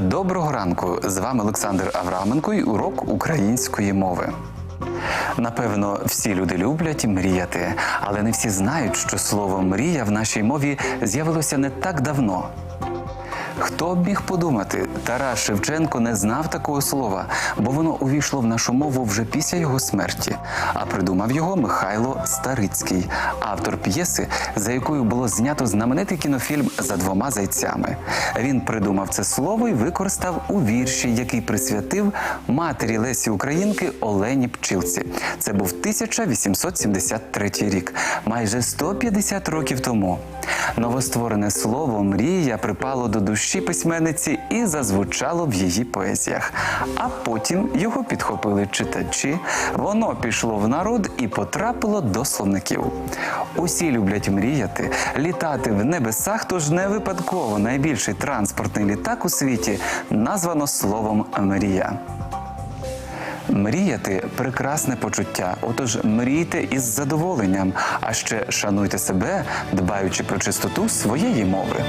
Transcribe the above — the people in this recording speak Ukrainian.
Доброго ранку! З вами Олександр Авраменко і урок української мови. Напевно, всі люди люблять мріяти, але не всі знають, що слово мрія в нашій мові з'явилося не так давно. Хто б міг подумати, Тарас Шевченко не знав такого слова, бо воно увійшло в нашу мову вже після його смерті. А придумав його Михайло Старицький, автор п'єси, за якою було знято знаменитий кінофільм за двома зайцями. Він придумав це слово і використав у вірші, який присвятив матері Лесі Українки Олені Пчілці. Це був 1873 рік, майже 150 років тому. Новостворене слово мрія припало до душі письменниці і зазвучало в її поезіях. А потім його підхопили читачі, воно пішло в народ і потрапило до словників. Усі люблять мріяти, літати в небесах, тож не випадково найбільший транспортний літак у світі названо словом мрія. Мріяти прекрасне почуття. Отож, мрійте із задоволенням, а ще шануйте себе, дбаючи про чистоту своєї мови.